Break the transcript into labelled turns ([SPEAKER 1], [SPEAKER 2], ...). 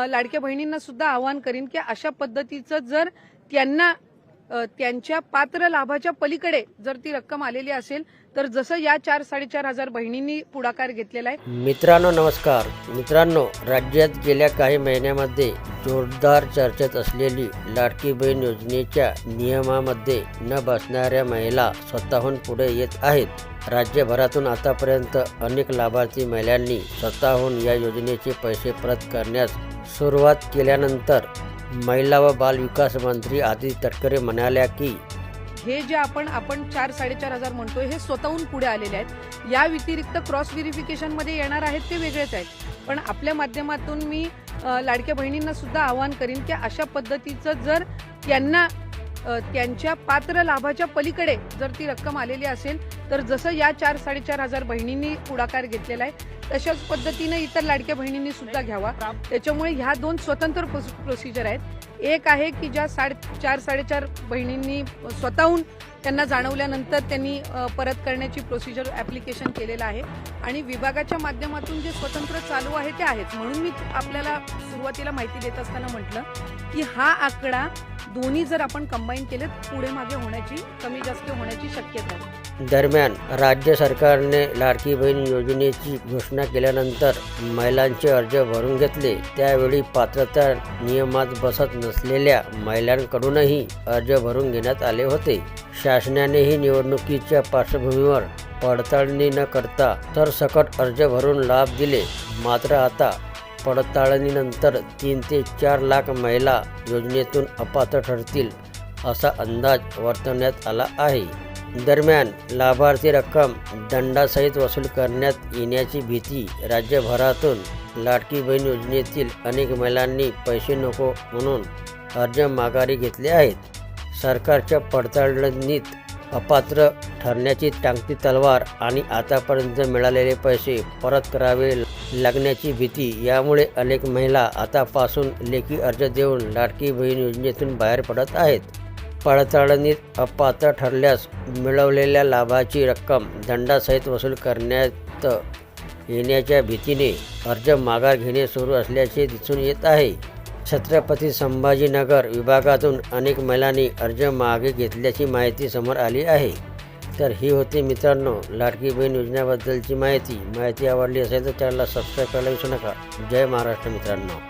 [SPEAKER 1] लाडक्या बहिणींना सुद्धा आवाहन करीन की अशा पद्धतीचं जर त्यांना त्यांच्या पात्र लाभाच्या पलीकडे जर ती रक्कम आलेली असेल तर जसं या चार साडेचार हजार बहिणींनी पुढाकार घेतलेला आहे.
[SPEAKER 2] मित्रांनो नमस्कार. मित्रांनो राज्यात गेल्या काही महिन्यामध्ये जोरदार चर्चेत असलेली लाडकी बहीण योजनेच्या नियमामध्ये न बसणाऱ्या महिला स्वतःहून पुढे येत आहेत. राज्यभरातून आतापर्यंत अनेक लाभार्थी महिलांनी स्वतःहून या योजनेचे पैसे परत करण्यास सुरुवात केल्यानंतर महिला व बालविकास मंत्री आदिती तटकरे म्हणाल्या की
[SPEAKER 1] हे जे आपण आपण चार साडेचार हजार म्हणतोय हे स्वतःहून पुढे आलेले आहेत. या व्यतिरिक्त क्रॉस व्हेरिफिकेशनमध्ये येणार आहेत ते वेगळेच आहेत. पण आपल्या माध्यमातून मी लाडक्या बहिणींना सुद्धा आवाहन करीन की अशा पद्धतीचं जर त्यांना त्यांच्या पात्र लाभाच्या पलीकडे जर ती रक्कम आलेली असेल तर जसं या चार साडेचार हजार बहिणींनी पुढाकार घेतलेला आहे तशाच पद्धतीने इतर लाडक्या बहिणींनी सुद्धा घ्यावा. त्याच्यामुळे ह्या दोन स्वतंत्र प्रोसिजर आहेत. एक आहे की ज्या साडे चार साडेचार बहिणींनी स्वतःहून त्यांना जाणवल्यानंतर त्यांनी परत करण्याची प्रोसिजर ॲप्लिकेशन केलेलं आहे. आणि विभागाच्या माध्यमातून जे स्वतंत्र चालू आहे ते आहेच. म्हणून मी आपल्याला सुरुवातीला माहिती देत असताना म्हटलं की हा आकडा दोन्ही जर आपण कंबाईन केले पुढे मागे होण्याची कमी जास्त होण्याची शक्यता आहे.
[SPEAKER 2] दरम्यान राज्य सरकारने लाडकी बहीण योजनेची घोषणा केल्यानंतर महिलांचे अर्ज भरून घेतले. त्यावेळी पात्रता नियमात बसत नसलेल्या महिलांकडूनही अर्ज भरून घेण्यात आले होते. शासनानेही निवडणुकीच्या पार्श्वभूमीवर पडताळणी न करता तर सकट अर्ज भरून लाभ दिले. मात्र आता पडताळणीनंतर तीन ते चार लाख महिला योजनेतून अपात्र ठरतील असा अंदाज वर्तवण्यात आला आहे. दरम्यान लाभार्थी रक्कम दंडासहित वसूल करण्यात येण्याची भीती राज्यभरातून लाडकी बहीण योजनेतील अनेक महिलांनी पैसे नको म्हणून अर्ज माघारी घेतले आहेत. सरकारच्या पडताळणीत अपात्र ठरण्याची टांगती तलवार आणि आतापर्यंत मिळालेले पैसे परत करावे लागण्याची भीती यामुळे अनेक महिला आतापासून लेखी अर्ज देऊन लाडकी बहीण योजनेतून बाहेर पडत आहेत. पडताळणीत अपात्र ठरल्यास मिळवलेल्या लाभाची रक्कम दंडासहित वसूल करण्यात येण्याच्या भीतीने अर्ज माघार घेणे सुरू असल्याचे दिसून येत आहे. छत्रपती संभाजीनगर विभागातून अनेक महिलांनी अर्ज मागे घेतल्याची माहिती समोर आली आहे. तर ही होती मित्रांनो लाडकी बहीण योजनेबद्दलची माहिती. माहिती आवडली असेल तर चॅनलला सबस्क्राईब करायला विसरू नका. जय महाराष्ट्र मित्रांनो.